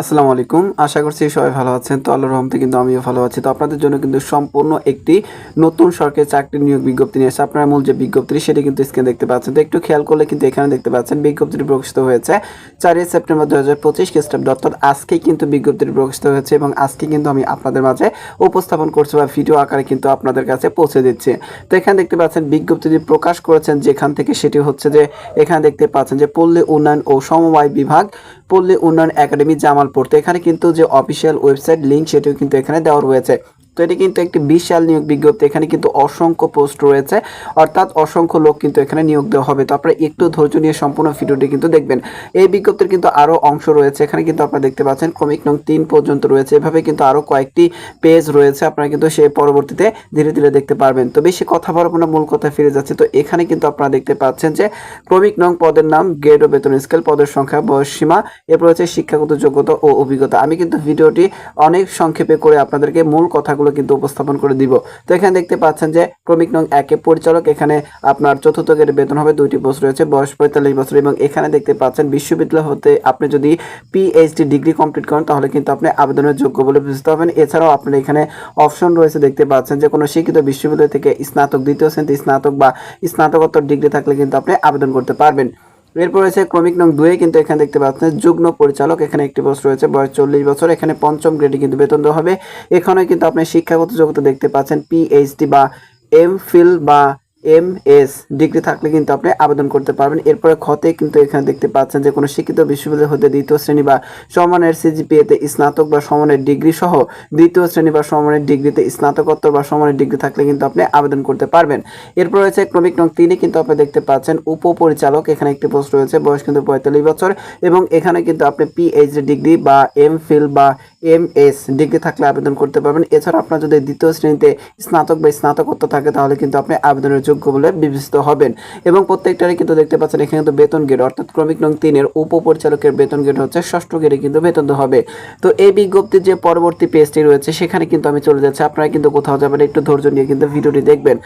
আসসালামু আলাইকুম। আশা করছি সবাই ভালো আছেন। তো আল্লাহর রহমতে কিন্তু আমিও ভালো আছি। তো আপনাদের জন্য কিন্তু সম্পূর্ণ একটি নতুন সরকারি চাকরি নিয়োগ বিজ্ঞপ্তি নিয়ে এসে আপনার মূল যে বিজ্ঞপ্তি সেটি কিন্তু স্ক্রিনে দেখতে পাচ্ছেন। তো একটু খেয়াল করলে কিন্তু এখানে দেখতে পাচ্ছেন, বিজ্ঞপ্তিটি প্রকাশিত হয়েছে চারই সেপ্টেম্বর দু হাজার পঁচিশ খ্রিস্টাব্দ। অর্থাৎ আজকেই কিন্তু বিজ্ঞপ্তিটি প্রকাশিত হয়েছে এবং আজকে কিন্তু আমি আপনাদের মাঝে উপস্থাপন করছি বা ভিডিও আকারে কিন্তু আপনাদের কাছে পৌঁছে দিচ্ছি। তো এখানে দেখতে পাচ্ছেন, বিজ্ঞপ্তিটি প্রকাশ করেছেন যেখান থেকে সেটি হচ্ছে যে, এখানে দেখতে পাচ্ছেন যে পল্লী উন্নয়ন ও সমবায় বিভাগ, পল্লী উন্নয়ন একাডেমি জামালপুর তো এখানে কিন্তু যে অফিসিয়াল ওয়েবসাইট লিঙ্ক সেটিও কিন্তু এখানে দেওয়া রয়েছে। তো এটি কিন্তু একটি বিশাল নিয়োগ বিজ্ঞপ্তি। এখানে কিন্তু অসংখ্য পোস্ট রয়েছে। অর্থাৎ অসংখ্য লোক কিন্তু এখানে নিয়োগ দেওয়া হবে। তো আপনারা একটু ধৈর্য নিয়ে সম্পূর্ণ ভিডিওটি কিন্তু দেখবেন। এই বিজ্ঞপ্তির কিন্তু আরও অংশ রয়েছে। এখানে কিন্তু আপনারা দেখতে পাচ্ছেন, ক্রমিক নং তিন পর্যন্ত রয়েছে। এভাবে কিন্তু আরও কয়েকটি পেজ রয়েছে। আপনারা কিন্তু সে পরবর্তীতে ধীরে ধীরে দেখতে পারবেন। তো বেশি কথা বলব না, মূল কথা ফিরে যাচ্ছে। তো এখানে কিন্তু আপনারা দেখতে পাচ্ছেন যে, ক্রমিক নং পদের নাম গ্রেড ও বেতন স্কেল, পদের সংখ্যা, বয়স সীমা, এরপর হচ্ছে শিক্ষাগত যোগ্যতা ও অভিজ্ঞতা। আমি কিন্তু ভিডিওটি অনেক সংক্ষেপে করে আপনাদেরকে মূল কথাগুলো কিন্তু উপস্থাপন করে দিব। তো এখানে দেখতে পাচ্ছেন যে ক্রমিক নং একে পরিচালক, এখানে আপনার চতুর্থ গ্রেডের বেতন হবে দুইটি পোস্ট রয়েছে, বয়স পঁয়তাল্লিশ বছর এবং এখানে দেখতে পাচ্ছেন বিশ্ববিদ্যালয় হতে আপনি যদি পিএইচডি ডিগ্রি কমপ্লিট করেন তাহলে কিন্তু আপনি আবেদনের যোগ্য বলে বুঝতে হবেন এছাড়াও আপনার এখানে অপশন রয়েছে দেখতে পাচ্ছেন যে কোনো শিক্ষিত বিশ্ববিদ্যালয় থেকে স্নাতক, দ্বিতীয় শ্রেণীতে স্নাতক বা স্নাতকোত্তর ডিগ্রি থাকলে কিন্তু আপনি আবেদন করতে পারবেন। এরপর রয়েছে ক্রমিক নং দুয়ে কিন্তু এখানে দেখতে পাচ্ছেন যুগ্ম পরিচালক, এখানে একটি পোস্ট রয়েছে, বয়স চল্লিশ বছর, এখানে পঞ্চম গ্রেডে কিন্তু বেতন দেওয়া হবে। এখানে কিন্তু আপনি শিক্ষাগত যোগ্যতা দেখতে পাচ্ছেন পিএইচডি বা এম ফিল বা এম এস ডিগ্রি থাকলে কিন্তু আপনি আবেদন করতে পারবেন। এরপরে খতে কিন্তু এখানে দেখতে পাচ্ছেন যে কোনো শিক্ষিত বিশ্ববিদ্যালয় হতে দ্বিতীয় শ্রেণি বা সমানের সিজিপিএতে স্নাতক বা সমানের ডিগ্রি সহ দ্বিতীয় শ্রেণি বা সমানের ডিগ্রিতে স্নাতকোত্তর বা সমানের ডিগ্রি থাকলে কিন্তু আপনি আবেদন করতে পারবেন। এরপর রয়েছে ক্রমিক নং তিনে কিন্তু আপনি দেখতে পাচ্ছেন উপপরিচালক, এখানে একটি পোস্ট রয়েছে, বয়স কিন্তু পঁয়তাল্লিশ বছর এবং এখানে কিন্তু আপনি পিএইচডি ডিগ্রি বা এম ফিল বা এম এস ডিগ্রি থাকলে আবেদন করতে পারবেন। এছাড়া আপনার যদি দ্বিতীয় শ্রেণীতে স্নাতক বা স্নাতকোত্তর থাকে, তাহলে কিন্তু আপনি আবেদনের যোগ্য বলে বিবেচিত হবেন। এবং প্রত্যেকটারই কিন্তু দেখতে পাচ্ছেন, এখানে কিন্তু বেতন গেট অর্থাৎ ক্রমিক নং তিনের উপপরিচালকের বেতন গেট হচ্ছে ষষ্ঠ গেটে কিন্তু বেতন হবে। তো এই বিজ্ঞপ্তির যে পরবর্তী পেজটি রয়েছে, সেখানে কিন্তু আমি চলে যাচ্ছি। আপনারা কিন্তু কোথাও যাবেন একটু ধৈর্য নিয়ে কিন্তু ভিডিওটি দেখবেন।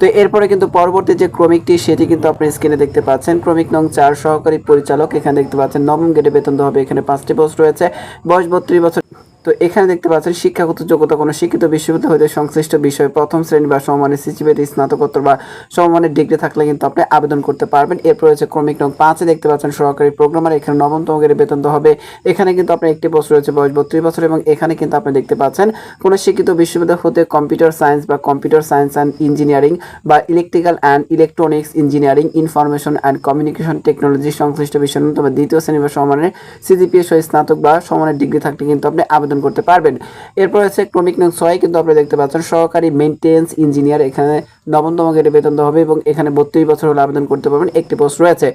তো এরপরে কিন্তু পরবর্তী যে ক্রমিকটি, সেটি কিন্তু আপনি স্ক্রিনে দেখতে পাচ্ছেন। ক্রমিক নং চার সহকারী পরিচালক, এখানে দেখতে পাচ্ছেন, নবম গেটে বেতন হবে। এখানে পাঁচটি পোস্ট রয়েছে। বয়স বত্রিশ বছর তো এখানে দেখতে পাচ্ছেন, শিক্ষাগত যোগ্যতা কোনো শিক্ষিত বিশ্ববিদ্যালয় হতে সংশ্লিষ্ট বিষয়ে প্রথম শ্রেণি বা সমমানের সিচিবেতে স্নাতকোত্তর বা সমমানের ডিগ্রি থাকলে কিন্তু আপনি আবেদন করতে পারবেন। এরপর রয়েছে ক্রমিক নং পাঁচে দেখতে পাচ্ছেন, সহকারী প্রোগ্রামার, এখানে নবমতম গ্রেডে বেতন হবে। এখানে কিন্তু আপনার একটি বছর রয়েছে, বয়স বত্রিশ বছর, এবং এখানে কিন্তু আপনি দেখতে পাচ্ছেন, কোনো শিক্ষিত বিশ্ববিদ্যালয় হতে কম্পিউটার সায়েন্স বা কম্পিউটার সায়েন্স অ্যান্ড ইঞ্জিনিয়ারিং বা electrical and electronics engineering, information and communication technology সংশ্লিষ্ট বিষয় তবে দ্বিতীয় শ্রেণি বা সমানের সিজিপিএ সহ স্নাতক বা সমানের ডিগ্রি থাকলে কিন্তু আপনি আবেদন করতে পারবেন। এরপর হচ্ছে ক্রমিক নং ছয়, কিন্তু আপনি দেখতে পাচ্ছেন সহকারী মেনটেন্স ইঞ্জিনিয়ার এখানে নবমতম গেটে বেতন হবে এবং এখানে বত্রিশ বছর হলে আবেদন করতে পারবেন। একটি পোস্ট রয়েছে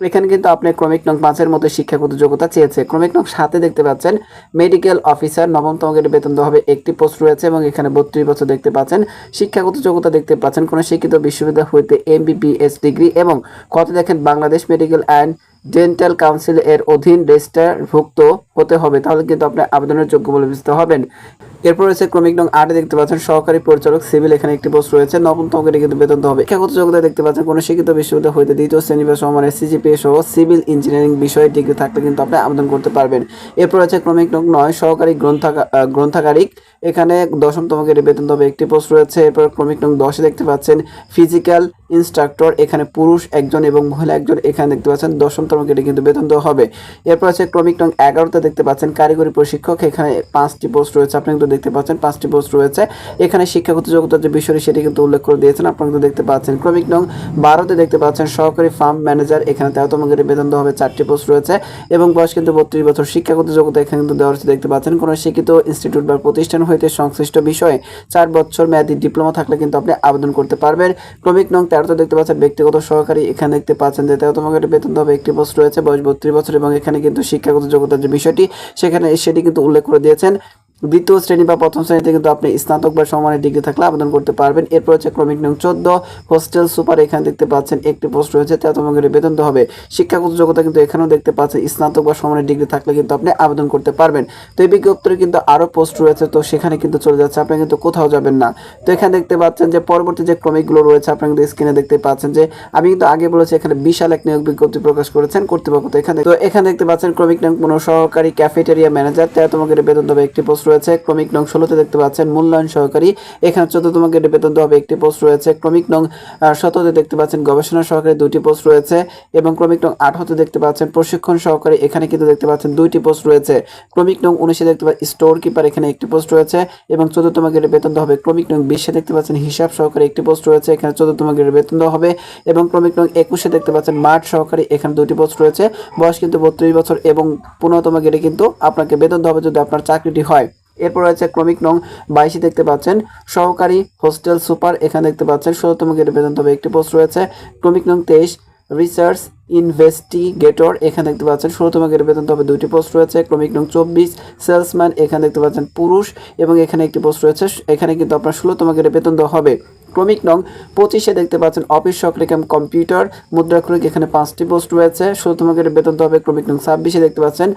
এখানে কিন্তু আপনি ক্রমিক নং পাঁচের মতো শিক্ষাগত যোগ্যতা চেয়েছে। ক্রমিক নং সাথে দেখতে পাচ্ছেন মেডিকেল অফিসার নবমতম গ্রেডে বেতন দেওয়া হবে একটি পোস্ট রয়েছে এবং এখানে বত্রিশ বছর দেখতে পাচ্ছেন। শিক্ষাগত যোগ্যতা দেখতে পাচ্ছেন, কোনো শিক্ষিত বিশ্ববিদ্যালয় হইতে এমবিবিএস ডিগ্রি এবং কত দেখেন, Bangladesh medical and dental council এর অধীন রেজিস্টারভুক্ত হতে হবে। তাহলে কিন্তু আপনি আবেদনের যোগ্য বলে বিবেচিত হবেন। এরপর রয়েছে ক্রমিক নং আটে দেখতে পাচ্ছেন, সহকারী পরিচালক সিভিল, এখানে একটি পোস্ট রয়েছে। নবমতম গ্রেডে কিন্তু বেতন হবে। শিক্ষাগত যোগ্যতা দেখতে পাচ্ছেন, কোনো শিক্ষিত বিশ্ববিদ্যালয় হইতে দ্বিতীয় শ্রেণি বা সমানের সিজিপিএ সহ সিভিল ইঞ্জিনিয়ারিং বিষয়ে ডিগ্রি থাকলে কিন্তু আপনি আবেদন করতে পারবেন। এরপর রয়েছে ক্রমিক নং নয়, সহকারী গ্রন্থাগার গ্রন্থাগারিক। এখানে দশমতম গ্রেডে বেতন হবে, একটি পোস্ট রয়েছে। এরপর ক্রমিক নং দশে দেখতে পাচ্ছেন ফিজিক্যাল ইনস্ট্রাক্টর এখানে পুরুষ একজন এবং মহিলা একজন, এখানে দেখতে পাচ্ছেন দশমতম গ্রেডে কিন্তু বেতন দেওয়া হবে। এরপর আছে ক্রমিক নং এগারোতে দেখতে পাচ্ছেন, কারিগরি প্রশিক্ষক, এখানে পাঁচটি পোস্ট রয়েছে, আপনি কিন্তু দেখতে পাচ্ছেন, পাঁচটি পোস্ট রয়েছে। এখানে শিক্ষাগত যোগ্যতার যে বিষয়টি সেটি কিন্তু উল্লেখ করে দিয়েছেন। আপনারা কিন্তু দেখতে পাচ্ছেন, ক্রমিক নং বারোতে দেখতে পাচ্ছেন, সহকারী ফার্ম ম্যানেজার এখানে তেরোতম গ্রেডে বেতন দেওয়া হবে, চারটি পোস্ট রয়েছে এবং বয়স কিন্তু বত্রিশ বছর। শিক্ষাগত যোগ্যতা এখানে কিন্তু দেওয়া হচ্ছে দেখতে পাচ্ছেন। কোনো শিক্ষিত ইনস্টিটিউট বা প্রতিষ্ঠান হইতে সংশ্লিষ্ট বিষয়ে চার বছর মেয়াদী ডিপ্লোমা থাকলে কিন্তু আপনি আবেদন করতে পারবেন। ক্রমিক নং তেরোতে দেখতে পাচ্ছেন, ব্যক্তিগত সহকারী, এখানে দেখতে পাচ্ছেন যে তেরোতম গ্রেডে বেতন দেওয়া হবে, একটি পোস্ট রয়েছে, বয়স বত্রিশ বছর এবং এখানে কিন্তু শিক্ষাগত যোগ্যতার যে বিষয়টি, সেখানে সেটি কিন্তু উল্লেখ করে দিয়েছেন। দ্বিতীয় শ্রেণি বা প্রথম শ্রেণীতে কিন্তু আপনি স্নাতক বা সমানের ডিগ্রি থাকলে আবেদন করতে পারবেন। এরপর হচ্ছে ক্রমিক নং চোদ্দ, হোস্টেল সুপার, এখানে দেখতে পাচ্ছেন একটি পোস্ট রয়েছে তেতম বেতন দেওয়া হবে। শিক্ষাগত যোগ্যতা কিন্তু এখানেও দেখতে পাচ্ছেন, স্নাতক বা সমানের ডিগ্রি থাকলে কিন্তু আপনি আবেদন করতে পারবেন। তো এই বিজ্ঞপ্তিতে কিন্তু আরও পোস্ট রয়েছে, তো সেখানে কিন্তু চলে যাচ্ছে, আপনি কিন্তু কোথাও যাবেন না। তো এখানে দেখতে পাচ্ছেন যে পরবর্তী যে ক্রমিকগুলো রয়েছে, আপনি কিন্তু স্ক্রিনে দেখতে পাচ্ছেন যে আমি কিন্তু আগে বলেছি, এখানে বিশাল এক নিয়োগ বিজ্ঞপ্তি প্রকাশ করেছেন কর্তৃপক্ষ। তো এখানে তো এখানে দেখতে পাচ্ছেন, ক্রমিক নং পনেরো সহকারী ক্যাফেটেরিয়া ম্যানেজার গ্রেডে বেতন দেবে একটি পোস্ট রয়েছে ক্রমিক নং ষোলোতে দেখতে পাচ্ছেন, মূল্যায়ন সহকারী। এখানে চোদ্দতম গ্রেডে বেতন দেওয়া হবে একটি পোস্ট রয়েছে ক্রমিক নং শততে দেখতে পাচ্ছেন, গবেষণা সহকারী দুটি পোস্ট রয়েছে এবং ক্রমিক নং আঠারোতে দেখতে পাচ্ছেন, প্রশিক্ষণ সহকারী এখানে কিন্তু দেখতে পাচ্ছেন দুইটি পোস্ট রয়েছে। ক্রমিক নং উনিশে দেখতে পাচ্ছেন স্টোর কিপার এখানে একটি পোস্ট রয়েছে এবং চোদ্দতম গ্রেডে বেতন দেওয়া হবে ক্রমিক নং বিশে দেখতে পাচ্ছেন, হিসাব সহকারী একটি পোস্ট রয়েছে, এখানে চোদ্দতম গ্রেডে বেতন দেওয়া হবে এবং ক্রমিক নং একুশে দেখতে পাচ্ছেন, মাঠ সহকারী এখানে দুটি পোস্ট রয়েছে। বয়স কিন্তু বত্রিশ বছর এবং পনেরোতম গ্রেডে কিন্তু আপনাকে বেতন দেওয়া হবে যদি আপনার চাকরিটি হয়। এরপর রয়েছে ক্রমিক নং বাইশে দেখতে পাচ্ছেন, সহকারী হোস্টেল সুপার, এখানে দেখতে পাচ্ছেন ষোলোতম গেটে বেতন একটি পোস্ট রয়েছে। ক্রমিক নং তেইশ রিসার্চ ইনভেস্টিগেটর এখানে দেখতে পাচ্ছেন ষোলোতম গেটে বেতন তবে দুটি পোস্ট রয়েছে। ক্রমিক নং চব্বিশ সেলসম্যান এখানে দেখতে পাচ্ছেন পুরুষ এবং এখানে একটি পোস্ট রয়েছে। এখানে কিন্তু আপনার ষোলোতম গেটে বেতন দেওয়া হবে। ক্রমিক নং, পঁচিশে দেখতে পাচ্ছেন অফিস সহকারী ক্যাম কম্পিউটার, মুদ্রাক্ষরিক এখানে পাঁচটি পোস্ট রয়েছে গ্রেডে বেতন হবে ক্রমিক নং, ছাব্বিশে দেখতে পাচ্ছেন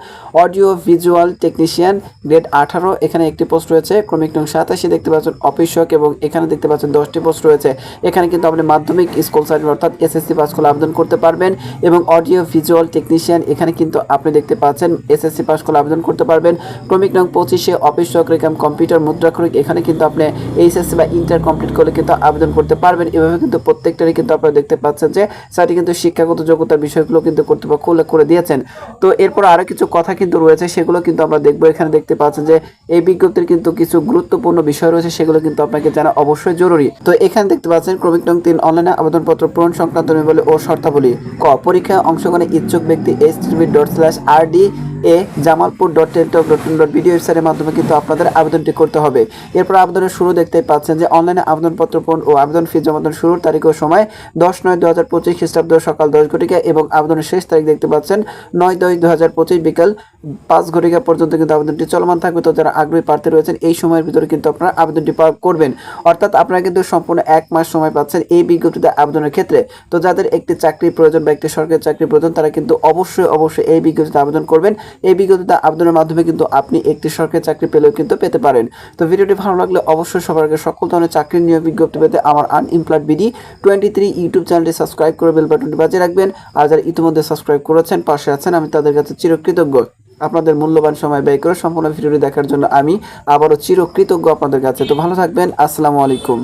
অডিও ভিজুয়াল টেকনিশিয়ান, গ্রেড আঠারো, এখানে একটি পোস্ট রয়েছে, ক্রমিক নং সাতাশে দেখতে পাচ্ছেন অফিস সহক এবং এখানে দেখতে পাচ্ছেন দশটি পোস্ট রয়েছে। এখানে কিন্তু আপনি মাধ্যমিক স্কুল সার্টিফিকেট অর্থাৎ এসএসসি পাস করলে আবেদন করতে পারবেন এবং অডিও ভিজুয়াল টেকনিশিয়ান, এখানে কিন্তু আপনি দেখতে পাচ্ছেন এসএসসি পাস করলে আবেদন করতে পারবেন। ক্রমিক নং পঁচিশে অফিস সহকারী ক্যাম কম্পিউটার, মুদ্রাক্ষরিক, এখানে কিন্তু আপনি এইচএসসি বা ইন্টার কমপ্লিট করলে কিন্তু আবেদন করতে পারবেন। এভাবে কিন্তু প্রত্যেকটারই কিন্তু আপনারা দেখতে পাচ্ছেন যে স্যারটি কিন্তু শিক্ষাগত যোগ্যতার বিষয়গুলো কিন্তু কর্তৃপক্ষ উল্লেখ করে দিয়েছেন। তো এরপর আরও কিছু কথা কিন্তু রয়েছে, সেগুলো কিন্তু আমরা দেখব। এখানে দেখতে পাচ্ছেন যে এই বিজ্ঞপ্তির কিন্তু কিছু গুরুত্বপূর্ণ বিষয় রয়েছে, সেগুলো কিন্তু আপনাকে জানা অবশ্যই জরুরি। তো এখানে দেখতে পাচ্ছেন, ক্রমিক নং তিন, অনলাইনে আবেদনপত্র পূরণ সংক্রান্ত নিয়মাবলী ও শর্তাবলী। ক, পরীক্ষায় অংশগ্রহণে ইচ্ছুক ব্যক্তি H dot slash R D A Jamalpur dot Teletalk dot in dot video ওয়েবসাইটের মাধ্যমে কিন্তু আপনাদের আবেদনটি করতে হবে। এরপর আবেদনের শুরু দেখতে পাচ্ছেন যে অনলাইনে আবেদনপত্র পূরণ ও আবেদন ফি জমা দেওয়ার শুরুর তারিখ ও সময় দশ নয় দু হাজার পঁচিশ খ্রিস্টাব্দ সকাল দশ ঘটিকা এবং আবেদনের শেষ তারিখ দেখতে পাচ্ছেন নয় দশ দু হাজার পঁচিশ বিকাল পাঁচ ঘটিকা পর্যন্ত কিন্তু আবেদনটি চলমান থাকবে। তো যারা আগ্রহী প্রার্থী রয়েছেন, এই সময়ের ভিতরে কিন্তু আপনারা আবেদনটি করবেন। অর্থাৎ আপনারা কিন্তু সম্পূর্ণ এক মাস সময় পাচ্ছেন এই বিজ্ঞপ্তিতে আবেদনের ক্ষেত্রে। তো যাদের একটি চাকরির প্রয়োজন বা একটি সরকারি চাকরির প্রয়োজন, তারা কিন্তু অবশ্যই অবশ্যই এই বিজ্ঞপ্তিতে আবেদন করবেন। এই বিজ্ঞপ্তিতে আবেদনের মাধ্যমে কিন্তু আপনি একটি সরকারি চাকরি পেলেও কিন্তু পেতে পারেন। তো ভিডিওটি ভালো লাগলে অবশ্যই সবার আগে সকল ধরনের চাকরির নিয়োগ বিজ্ঞপ্তি পেতে আমার unemployed BD twenty three YouTube চ্যানেলটি সাবস্ক্রাইব করে বেল বাটনটি বাজিয়ে রাখবেন। আর যারা ইতিমধ্যে সাবস্ক্রাইব করেছেন, পাশে আছেন, আমি তাদের কাছে চিরকৃতজ্ঞ। আপনাদের মূল্যবান সময় ব্যয় করে সম্পূর্ণ ভিডিওটি দেখার জন্য আমি আবারও চিরকৃতজ্ঞ আপনাদের কাছে। তো ভালো থাকবেন, আসসালামু আলাইকুম।